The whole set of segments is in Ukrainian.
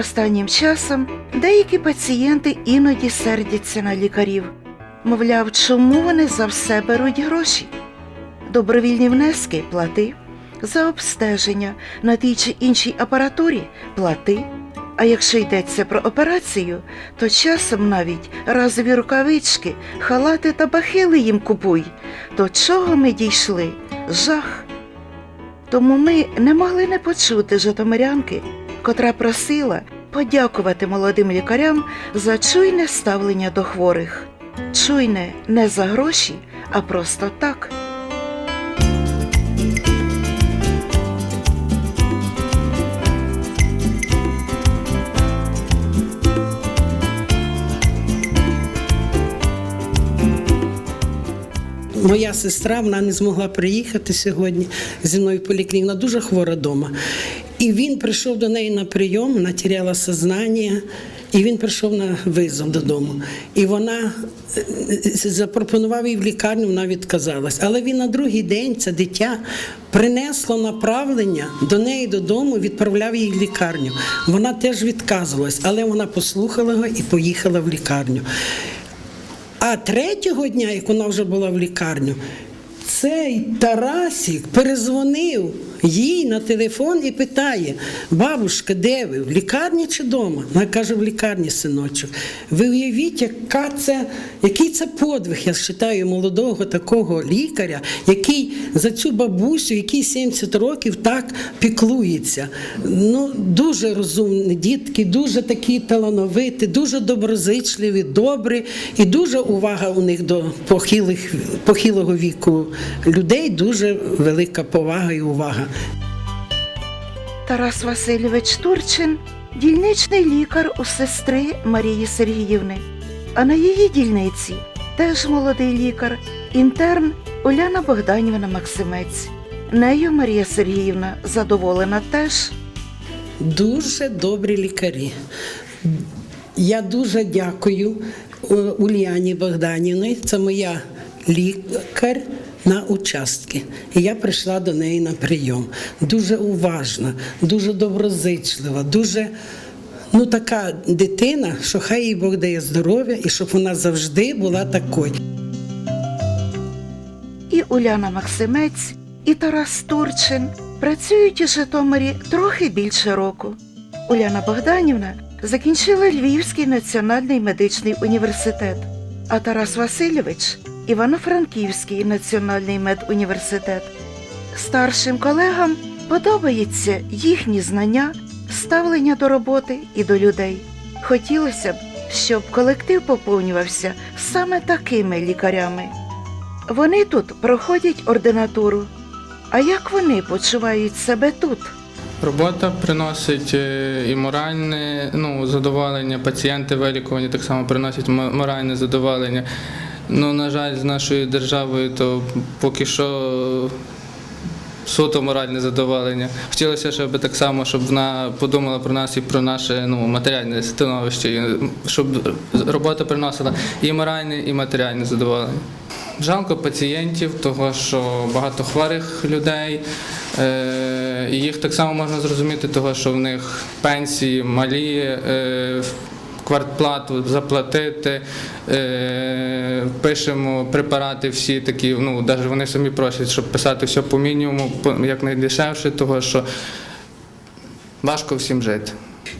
Останнім часом деякі пацієнти іноді сердяться на лікарів. Мовляв, чому вони за все беруть гроші? Добровільні внески плати, за обстеження на тій чи іншій апаратурі плати. А якщо йдеться про операцію, то часом навіть разові рукавички, халати та бахили їм купуй. До чого ми дійшли? Жах. Тому ми не могли не почути житомирянки, котра просила подякувати молодим лікарям за чуйне ставлення до хворих. Чуйне не за гроші, а просто так. Моя сестра вона не змогла приїхати сьогодні зі мною в поліклініку, вона дуже хвора вдома. І він прийшов до неї на прийом, вона теряла сознання, і він прийшов на визов додому. І вона е, запропонував їй в лікарню, вона відказалась. Але він на другий день це дитя принесло направлення до неї додому, відправляв її в лікарню. Вона теж відказувалась, але вона послухала його і поїхала в лікарню. А третього дня, як вона вже була в лікарню, цей Тарасік перезвонив їй на телефон і питає: бабушка, де ви? В лікарні чи вдома? Вона каже, в лікарні, синочок. Ви уявіть, яка це, який це подвиг, я вважаю, молодого такого лікаря, який за цю бабусю, який 70 років так піклується. Ну, дуже розумні дітки, дуже такі талановиті, дуже доброзичливі, добрі, і дуже увага у них до похилих, похилого віку людей, дуже велика повага і увага. Тарас Васильович Турчин дільничний лікар у сестри Марії Сергіївни. А на її дільниці теж молодий лікар, інтерн Уляна Богданівна Максимець. Нею Марія Сергіївна задоволена теж. Дуже добрі лікарі. Я дуже дякую е, Ульяні Богданівні. Це моя лікар на участки. І я прийшла до неї на прийом. Дуже уважна, дуже доброзичлива, дуже ну, така дитина, що хай їй Бог дає здоров'я і щоб вона завжди була такою. І Уляна Максимець, і Тарас Турчин працюють у Житомирі трохи більше року. Уляна Богданівна закінчила Львівський національний медичний університет, а Тарас Васильович Івано-Франківський національний медуніверситет. Старшим колегам подобається їхні знання, ставлення до роботи і до людей. Хотілося б, щоб колектив поповнювався саме такими лікарями. Вони тут проходять ординатуру. А як вони почувають себе тут? Робота приносить е, і моральне ну, задоволення. Пацієнти вилікувані так само приносять моральне задоволення. Ну, на жаль, з нашою державою то поки що суто моральне задоволення. Хотілося, щоб так само, щоб вона подумала про нас і про наше ну, матеріальне становище, щоб робота приносила і моральне, і матеріальне задоволення. Жалко пацієнтів, того що багато хворих людей. Е, їх так само можна зрозуміти, того що в них пенсії малі, е, квартплату заплатити, е, пишемо препарати всі такі, ну навіть вони самі просять, щоб писати все по мінімуму, по- якнайдешевше, того що важко всім жити.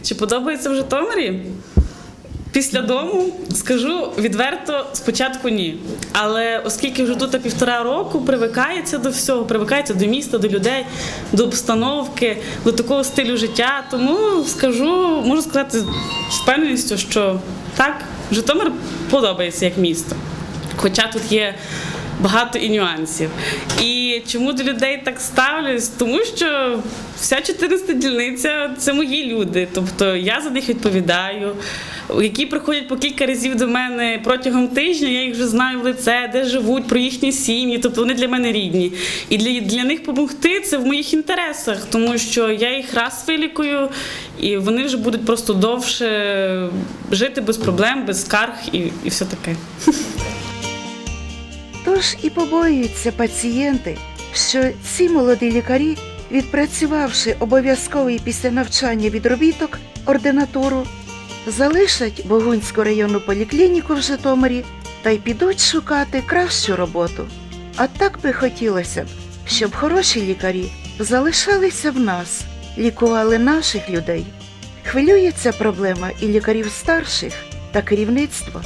Чи подобається в Житомирі? Після дому скажу відверто, спочатку ні. Але оскільки вже тут півтора року привикається до всього, привикається до міста, до людей, до обстановки, до такого стилю життя, тому скажу, можу сказати з впевненістю, що так, Житомир подобається як місто. Хоча тут є багато і нюансів. І чому до людей так ставлюсь? Тому що вся 14 дільниця це мої люди. Тобто я за них відповідаю. Які приходять по кілька разів до мене протягом тижня, я їх вже знаю в лице, де живуть, про їхні сім'ї, тобто вони для мене рідні. І для, для них допомогти це в моїх інтересах, тому що я їх раз вилікую, і вони вже будуть просто довше жити без проблем, без скарг і, і все таке. Тож і побоюються пацієнти, що ці молоді лікарі, відпрацювавши обов'язковий після навчання відробіток, ординатуру, залишать Богунську районну поліклініку в Житомирі та й підуть шукати кращу роботу. А так би хотілося б, щоб хороші лікарі залишалися в нас, лікували наших людей. Хвилюється проблема і лікарів старших та керівництва.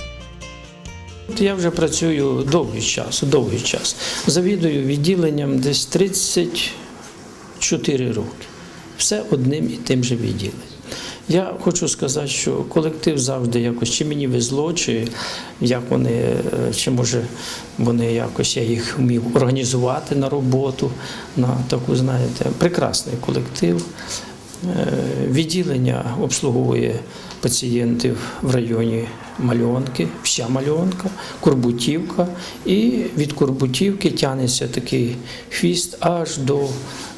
Я вже працюю довгий час, довгий час. Завідую відділенням десь 34 роки. Все одним і тим же відділенням. Я хочу сказати, що колектив завжди якось чи мені везло, чи як вони, е, чи може вони якось я їх вмів організувати на роботу, на таку, знаєте, прекрасний колектив. Е, Відділення обслуговує пацієнтів в районі Мальонки, вся Мальонка, Курбутівка. І від Курбутівки тягнеться такий хвіст аж до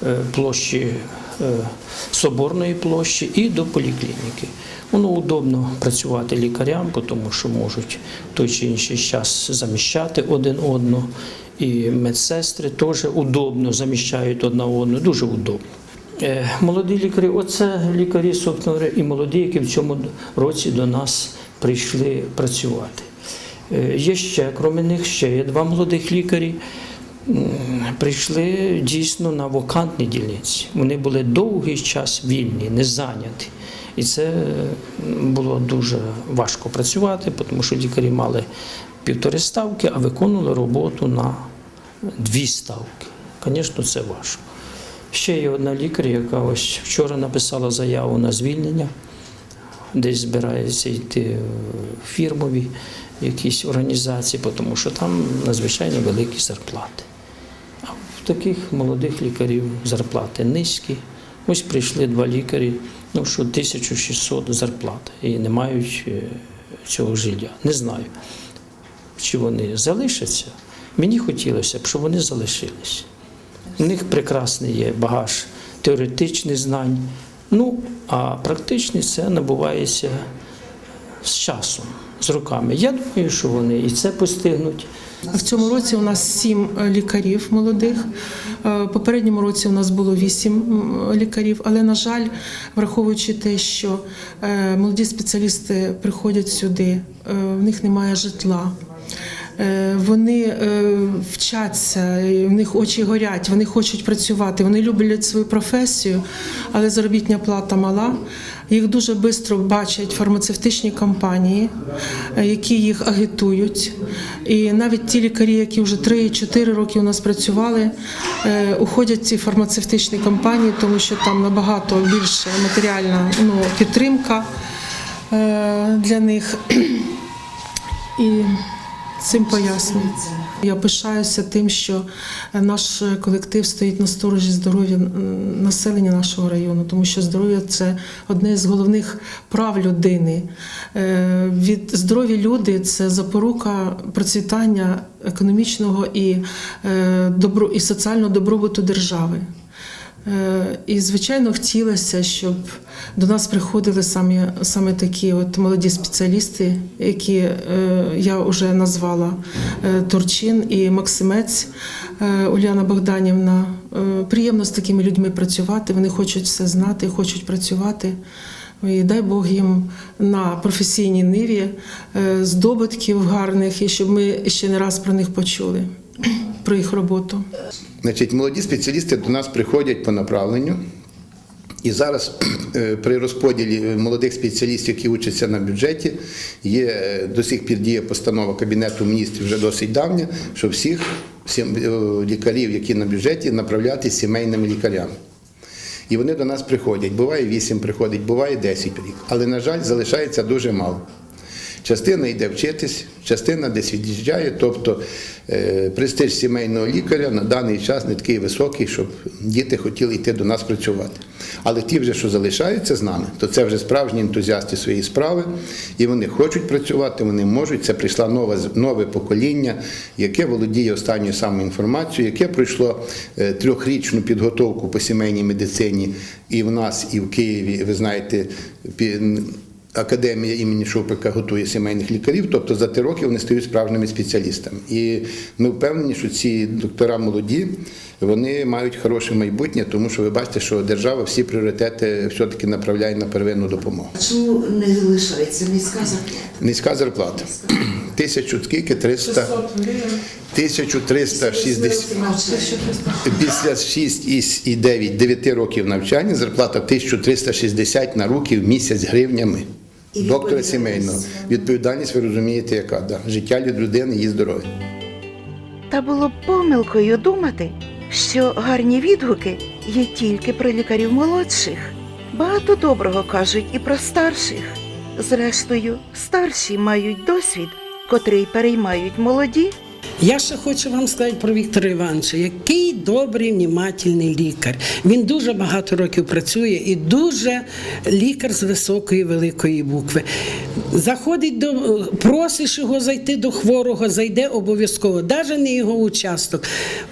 е, площі е, Соборної площі і до поліклініки. Воно удобно працювати лікарям, тому що можуть той чи інший час заміщати один одного. І медсестри теж удобно заміщають одна одну, дуже удобно. Е, Молоді лікарі, оце лікарі, собственно, і молоді, які в цьому році до нас прийшли працювати. Е, Є ще, крім них, ще є два молодих лікарі. Прийшли дійсно на вакантні дільниці. Вони були довгий час вільні, не зайняті. І це е, було дуже важко працювати, тому що лікарі мали півтори ставки, а виконували роботу на дві ставки. Звісно, це важко. Ще є одна лікар, яка ось вчора написала заяву на звільнення, десь збирається йти фірмові якісь організації, тому що там надзвичайно великі зарплати. А в таких молодих лікарів зарплати низькі. Ось прийшли два лікарі, ну що 1600 зарплат і не мають е, цього жилья. Не знаю, чи вони залишаться. Мені хотілося б, щоб вони залишились. У них прекрасний є багаж теоретичних знань. Ну, а практичний це набувається з часом, з роками. Я думаю, що вони і це постигнуть. В цьому році у нас сім е, лікарів молодих. Е, попередньому році у нас було вісім лікарів, але на жаль, враховуючи те, що е, молоді спеціалісти приходять сюди, в них немає житла. Е, Вони е, вчаться, в них очі горять, вони хочуть працювати, вони люблять свою професію, але заробітня плата мала. Їх дуже швидко бачать фармацевтичні компанії, е, які їх агітують. І навіть ті лікарі, які вже 3-4 роки у нас працювали, уходять ці фармацевтичні компанії, тому що там набагато більше матеріальна ну, підтримка для них. І цим пояснюється. Я пишаюся тим, що наш колектив стоїть на сторожі здоров'я населення нашого району, тому що здоров'я це одне з головних прав людини. Е, Від здорові люди це запорука процвітання економічного і, е, добро, і соціального добробуту держави. Е, І, звичайно, хотілося, щоб до нас приходили саме, саме такі от молоді спеціалісти, які е, я вже назвала е, Турчин і Максимець е, Уляна Богданівна. Приємно з такими людьми працювати. Вони хочуть все знати, хочуть працювати. І дай Бог їм на професійній ниві здобутків гарних, і щоб ми ще не раз про них почули, про їх роботу. Значить, молоді спеціалісти до нас приходять по направленню. І зараз е, при розподілі молодих спеціалістів, які учаться на бюджеті, є е, до сих пір діє постанова Кабінету міністрів вже досить давня, що всіх е, лікарів, які на бюджеті, направляти сімейними лікарями. І вони до нас приходять. Буває 8 приходить, буває 10 рік. Але, на жаль, залишається дуже мало. Частина йде вчитись, частина десь від'їжджає. Тобто е, престиж сімейного лікаря на даний час не такий високий, щоб діти хотіли йти до нас працювати. Але ті, вже, що залишаються з нами, то це вже справжні ентузіасти своєї справи, і вони хочуть працювати, вони можуть. Це прийшло нове, нове покоління, яке володіє останньою самою інформацією, яке пройшло е, трьохрічну підготовку по сімейній медицині і в нас, і в Києві. Ви знаєте, академія імені Шупика готує сімейних лікарів, тобто за три роки вони стають справжніми спеціалістами. І ми впевнені, що ці доктора молоді. Вони мають хороше майбутнє, тому що ви бачите, що держава всі пріоритети все-таки направляє на первинну допомогу. Чому не залишається низька зарплата? Низька зарплата. Тисячу скільки? 300, 1360. Після 6 і 9, 9 років навчання зарплата 1360 на руки в місяць гривнями. Доктора сімейного. Відповідальність ви розумієте, яка да. життя від людини, її здоров'я. Та було б помилкою думати, що гарні відгуки є тільки про лікарів молодших. Багато доброго кажуть і про старших. Зрештою, старші мають досвід, котрий переймають молоді. Я ще хочу вам сказати про Віктора Івановича, який добрий, внімательний лікар. Він дуже багато років працює і дуже лікар з високої великої букви. Заходить до просиш його зайти до хворого, зайде обов'язково, навіть не його участок.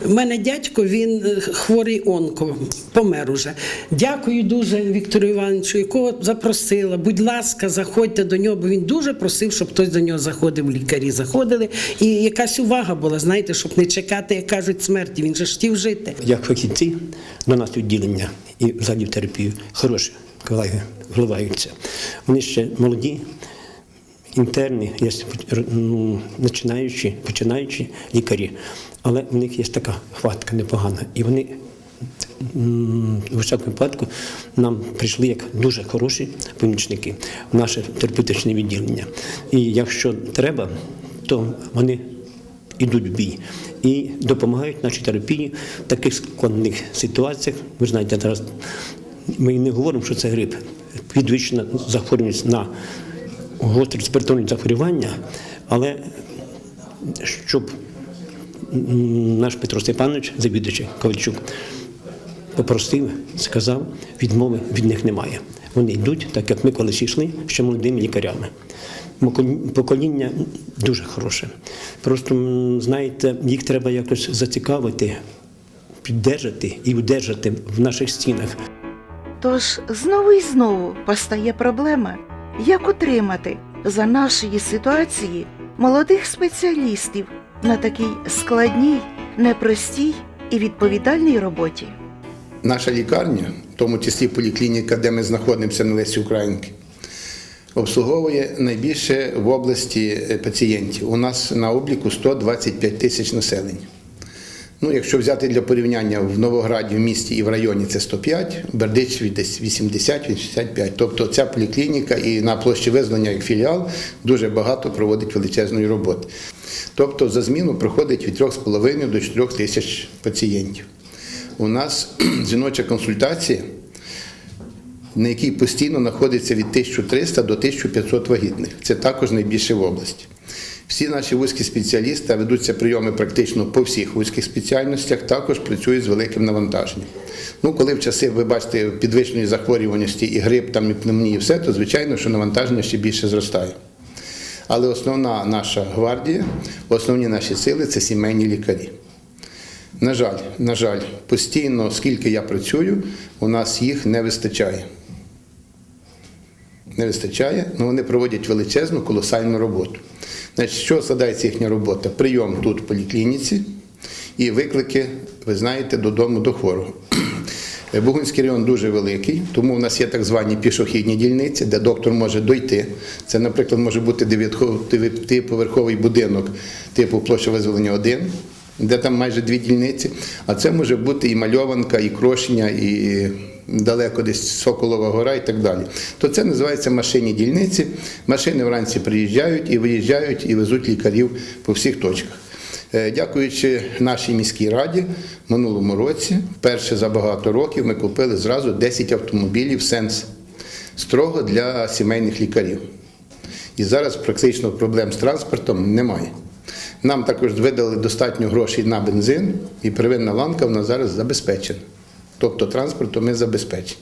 У мене дядько, він е, хворий онко, помер уже. Дякую дуже Віктору Івановичу, якого запросила. Будь ласка, заходьте до нього, бо він дуже просив, щоб хтось до нього заходив. Лікарі заходили. І якась увага була, знаєте, щоб не чекати, як кажуть, смерті. Він же ж хотів жити. як фахівці на нас відділення і взагалі в терапію хороші колеги вливаються. Вони ще молоді, інтерні, є ну, починаючі, починаючі лікарі, але в них є така хватка непогана. І вони у всякому випадку нам прийшли як дуже хороші помічники в наше терапевтичне відділення. І якщо треба, то вони йдуть в бій і допомагають нашій терапії в таких складних ситуаціях. Ви знаєте, зараз ми не говоримо, що це грип, підвищена захворюваність на гострі респіраторні захворювання, але щоб наш Петро Степанович, завідувачий Ковальчук, попросив, сказав, відмови від них немає. Вони йдуть, так як ми колись йшли, ще молодими лікарями. Покоління дуже хороше. Просто, знаєте, їх треба якось зацікавити, піддержати і удержати в наших стінах. Тож знову і знову постає проблема, як утримати за нашої ситуації молодих спеціалістів на такій складній, непростій і відповідальній роботі. Наша лікарня, в тому числі поліклініка, де ми знаходимося на Лесі Українки, обслуговує найбільше в області е, пацієнтів. У нас на обліку 125 тисяч населення. Ну, якщо взяти для порівняння в Новограді, в місті і в районі це 105, в Бердичеві десь 80-85. Тобто ця поліклініка і на площі визнання як філіал дуже багато проводить величезної роботи. Тобто за зміну проходить від 3,5 до 4 тисяч пацієнтів. У нас жіноча консультація, на якій постійно знаходиться від 1300 до 1500 вагітних. Це також найбільше в області. Всі наші вузькі спеціалісти ведуться прийоми практично по всіх вузьких спеціальностях, також працюють з великим навантаженням. Ну, коли в часи, ви бачите, підвищеної захворюваності і грип, там, і пневмонії, і все, то звичайно, що навантаження ще більше зростає. Але основна наша гвардія, основні наші сили це сімейні лікарі. На жаль, на жаль, постійно, скільки я працюю, у нас їх не вистачає. Не вистачає, але вони проводять величезну колосальну роботу. Значить, що складається їхня робота? Прийом тут в поліклініці і виклики, ви знаєте, додому до хворого. Бугунський район дуже великий, тому в нас є так звані пішохідні дільниці, де доктор може дойти. Це, наприклад, може бути дев'ятиповерховий будинок типу площа визволення 1, де там майже дві дільниці. А це може бути і мальованка, і крошення, і далеко десь Соколова гора і так далі. То це називається машинні дільниці. Машини вранці приїжджають і виїжджають і везуть лікарів по всіх точках. Е, Дякуючи нашій міській раді, в минулому році, вперше за багато років, ми купили зразу 10 автомобілів сенс строго для сімейних лікарів. І зараз практично проблем з транспортом немає. Нам також видали достатньо грошей на бензин, і первинна ланка в нас зараз забезпечена. Тобто транспортом ми забезпечені.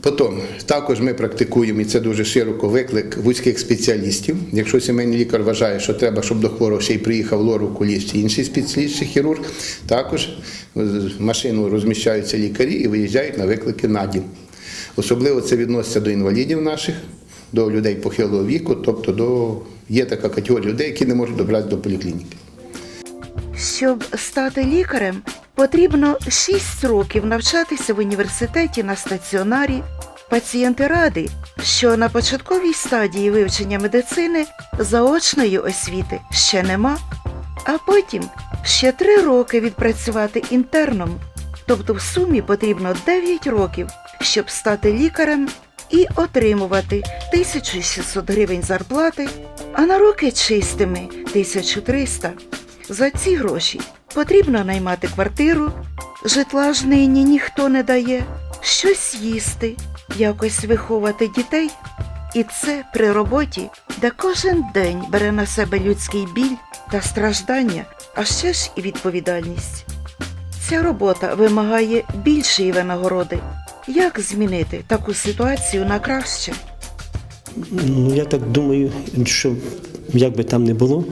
Потім також ми практикуємо, і це дуже широко, виклик вузьких спеціалістів. Якщо сімейний лікар вважає, що треба, щоб до хворого ще й приїхав лору-куліст чи інший спеціаліст хірург, також в машину розміщаються лікарі і виїжджають на виклики на дім. Особливо це відноситься до інвалідів наших, до людей похилого віку, тобто до є така категорія людей, які не можуть добратися до поліклініки. Щоб стати лікарем, потрібно 6 років навчатися в університеті на стаціонарі. Пацієнти раді, що на початковій стадії вивчення медицини заочної освіти ще нема, а потім ще 3 роки відпрацювати інтерном. Тобто в сумі потрібно 9 років, щоб стати лікарем і отримувати 1600 гривень зарплати, а на роки чистими 1300. За ці гроші потрібно наймати квартиру, житла ж нині ніхто не дає, щось їсти, якось виховати дітей. І це при роботі, де кожен день бере на себе людський біль та страждання, а ще ж і відповідальність. Ця робота вимагає більшої винагороди. Як змінити таку ситуацію на краще? Ну, я так думаю, що як би там не було,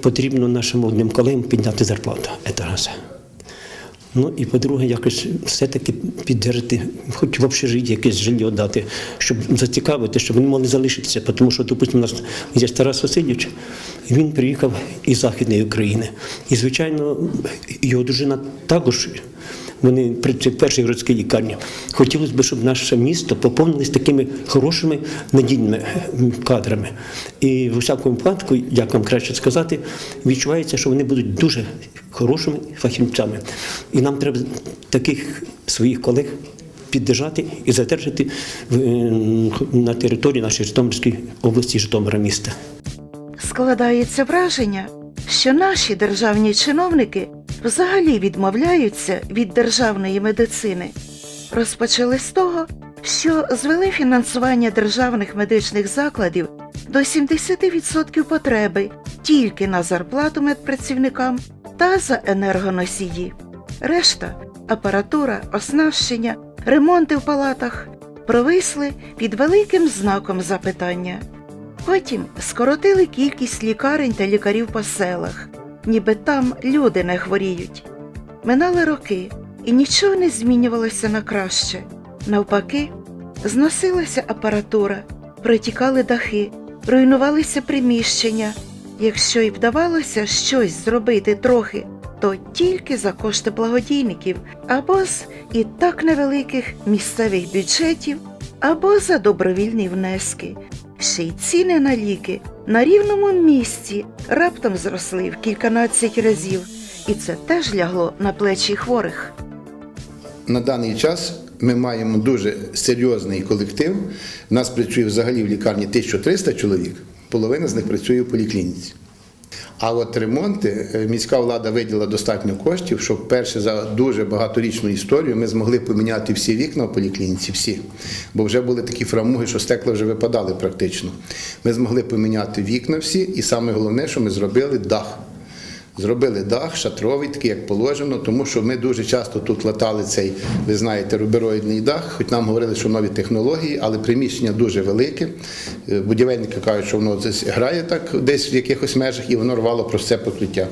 потрібно нашим одним колегам підняти зарплату. Це раз. Ну і по-друге, якось все-таки піддержати, хоч в общежитті якесь жилье дати, щоб зацікавити, щоб вони могли залишитися. Тому що, допустимо, у нас є Тарас Васильович, він приїхав із Західної України. І, звичайно, його дружина також. Вони працюють в першій городській лікарні. Хотілося б, щоб наше місто поповнилось такими хорошими надійними кадрами. І в усякому випадку, як вам краще сказати, відчувається, що вони будуть дуже хорошими фахівцями. І нам треба таких своїх колег піддержати і задержати е, на території нашої Житомирської області, Житомира міста. Складається враження, що наші державні чиновники взагалі відмовляються від державної медицини. Розпочали з того, що звели фінансування державних медичних закладів до 70% потреби тільки на зарплату медпрацівникам та за енергоносії. Решта апаратура, оснащення, ремонти в палатах провисли під великим знаком запитання. Потім скоротили кількість лікарень та лікарів по селах, ніби там люди не хворіють. Минали роки, і нічого не змінювалося на краще. Навпаки, зносилася апаратура, протікали дахи, руйнувалися приміщення. Якщо й вдавалося щось зробити трохи, то тільки за кошти благодійників або з і так невеликих місцевих бюджетів, або за добровільні внески. Ще й ціни на ліки на рівному місці раптом зросли в кільканадцять разів, і це теж лягло на плечі хворих. На даний час ми маємо дуже серйозний колектив. Нас працює взагалі в лікарні 1300 чоловік, половина з них працює в поліклініці. А от ремонти е, міська влада виділа достатньо коштів, щоб перше за дуже багаторічну історію ми змогли поміняти всі вікна в поліклініці, всі. Бо вже були такі фрамуги, що стекла вже випадали практично. Ми змогли поміняти вікна всі, і саме головне, що ми зробили дах. Зробили дах шатровий, такий, як положено, тому що ми дуже часто тут латали цей, ви знаєте, рубероїдний дах, хоч нам говорили, що нові технології, але приміщення дуже велике. Е, Будівельники кажуть, що воно десь грає так десь в якихось межах, і воно рвало про це покриття.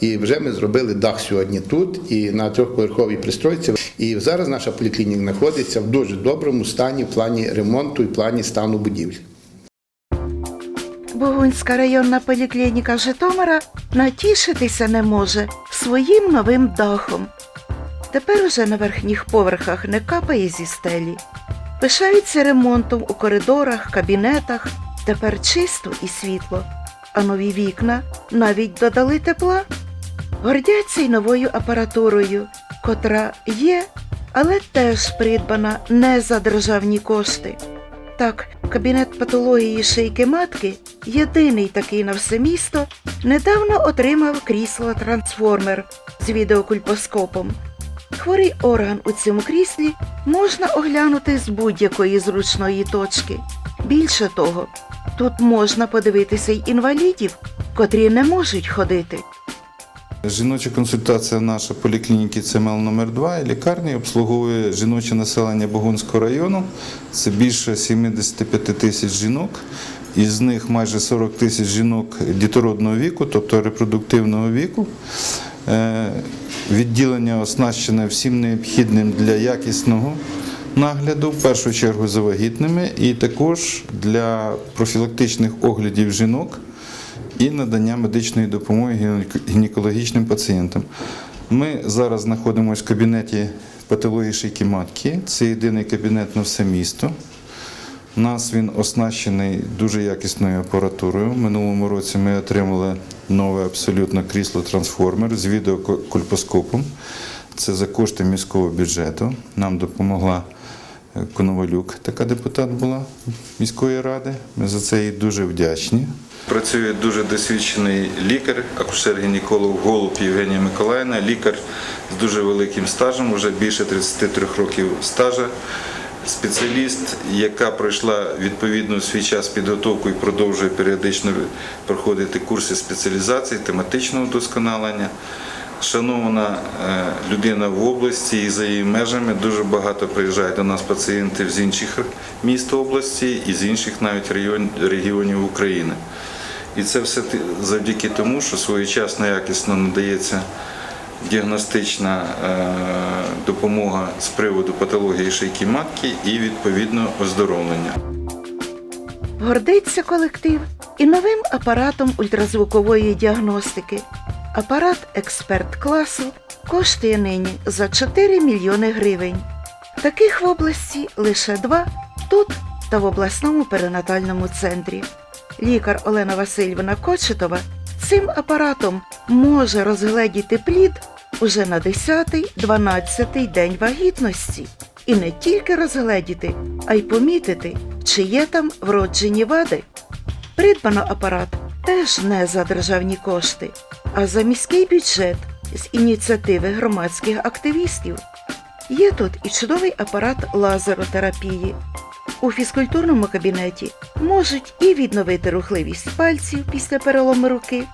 І вже ми зробили дах сьогодні тут і на трьохповерховій пристройці. І зараз наша поліклініка знаходиться в дуже доброму стані в плані ремонту і в плані стану будівлі. Богунська районна поліклініка Житомира натішитися не може своїм новим дахом. Тепер уже на верхніх поверхах не капає зі стелі. Пишаються ремонтом у коридорах, кабінетах, тепер чисто і світло, а нові вікна навіть додали тепла. Гордяться й новою апаратурою, котра є, але теж придбана не за державні кошти. Так, кабінет патології шийки матки, єдиний такий на все місто, недавно отримав крісло трансформер з відеокульпоскопом. Хворий орган у цьому кріслі можна оглянути з будь-якої зручної точки. Більше того, тут можна подивитися й інвалідів, котрі не можуть ходити. Жіноча консультація наша поліклініки ЦМЛ номер 2 і лікарні обслуговує жіноче населення Богунського району. Це більше 75 тисяч жінок. Із них майже 40 тисяч жінок дітородного віку, тобто репродуктивного віку. Е, Відділення оснащене всім необхідним для якісного нагляду, в першу чергу за вагітними, і також для профілактичних оглядів жінок і надання медичної допомоги гінекологічним пацієнтам. Ми зараз знаходимося в кабінеті патології шийки матки. Це єдиний кабінет на все місто. У нас він оснащений дуже якісною апаратурою. Минулому році ми отримали нове абсолютно крісло-трансформер з відеокольпоскопом. Це за кошти міського бюджету. Нам допомогла Коновалюк, така депутат була міської ради. Ми за це їй дуже вдячні. Працює дуже досвідчений лікар, акушер-гінеколог Голуб Євгенія Миколаївна, лікар з дуже великим стажем, вже більше 33 років стажа. Спеціаліст, яка пройшла відповідно свій час підготовку і продовжує періодично проходити курси спеціалізації, тематичного вдосконалення. Шанована е, людина в області і за її межами дуже багато приїжджають до нас пацієнтів з інших міст області і з інших навіть регіонів України. І це все завдяки тому, що своєчасно якісно надається діагностична е, допомога з приводу патології шийки матки і відповідно оздоровлення. Гордиться колектив і новим апаратом ультразвукової діагностики. Апарат експерт класу коштує нині за 4 мільйони гривень. Таких в області лише два тут та в обласному перинатальному центрі. Лікар Олена Васильівна Кочетова цим апаратом може розгледіти плід уже на 10-12 день вагітності. І не тільки розгледіти, а й помітити, чи є там вроджені вади. Придбано апарат теж не за державні кошти, а за міський бюджет з ініціативи громадських активістів. Є тут і чудовий апарат лазеротерапії. У фізкультурному кабінеті можуть і відновити рухливість пальців після перелому руки,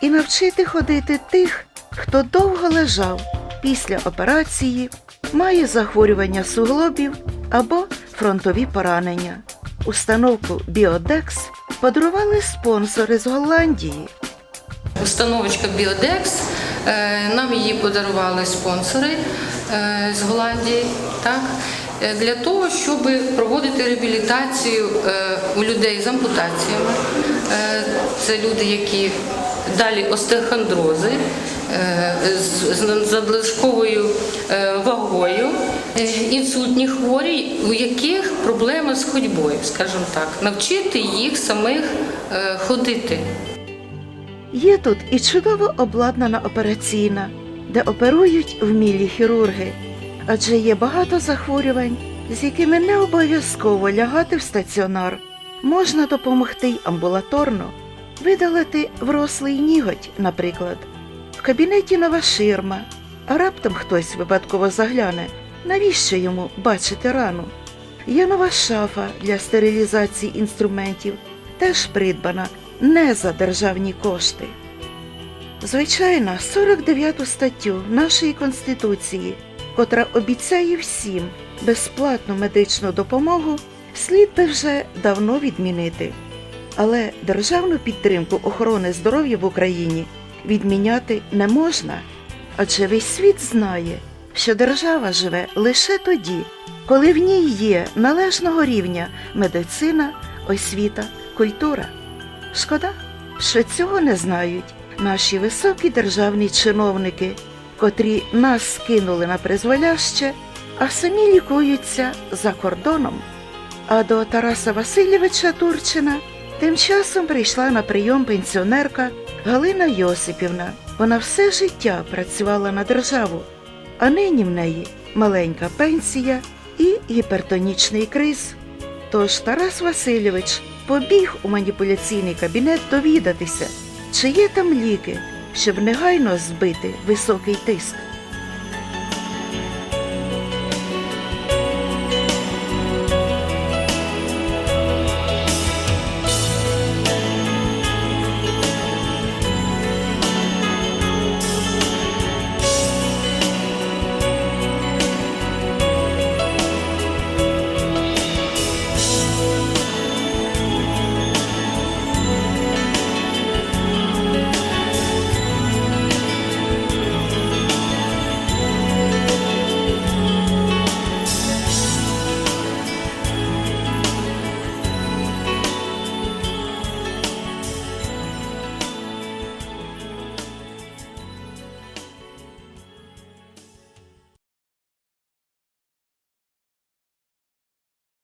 і навчити ходити тих, хто довго лежав після операції, має захворювання суглобів або фронтові поранення. Установку Біодекс подарували спонсори з Голландії. Установочка Біодекс. е, Нам її подарували спонсори е, з Голландії, так, е, для того, щоб проводити реабілітацію у людей з ампутаціями. Це люди, які далі остеохондрози з надлишковою вагою, інсультні хворі, у яких проблеми з ходьбою, скажімо так, навчити їх самих е, ходити. Є тут і чудово обладнана операційна, де оперують вмілі хірурги, адже є багато захворювань, з якими не обов'язково лягати в стаціонар. Можна допомогти й амбулаторно, видалити врослий ніготь, наприклад. В кабінеті нова ширма, а раптом хтось випадково загляне, навіщо йому бачити рану. Є нова шафа для стерилізації інструментів, теж придбана не за державні кошти. Звичайно, 49 статтю нашої Конституції, котра обіцяє всім безплатну медичну допомогу, слід би вже давно відмінити. Але державну підтримку охорони здоров'я в Україні відміняти не можна, адже весь світ знає, що держава живе лише тоді, коли в ній є належного рівня медицина, освіта, культура. Шкода, що цього не знають наші високі державні чиновники, котрі нас скинули на призволяще, а самі лікуються за кордоном. А до Тараса Васильовича Турчина тим часом прийшла на прийом пенсіонерка Галина Йосипівна. Вона все життя працювала на державу, а нині в неї маленька пенсія і гіпертонічний криз. Тож Тарас Васильович побіг у маніпуляційний кабінет довідатися, чи є там ліки, щоб негайно збити високий тиск.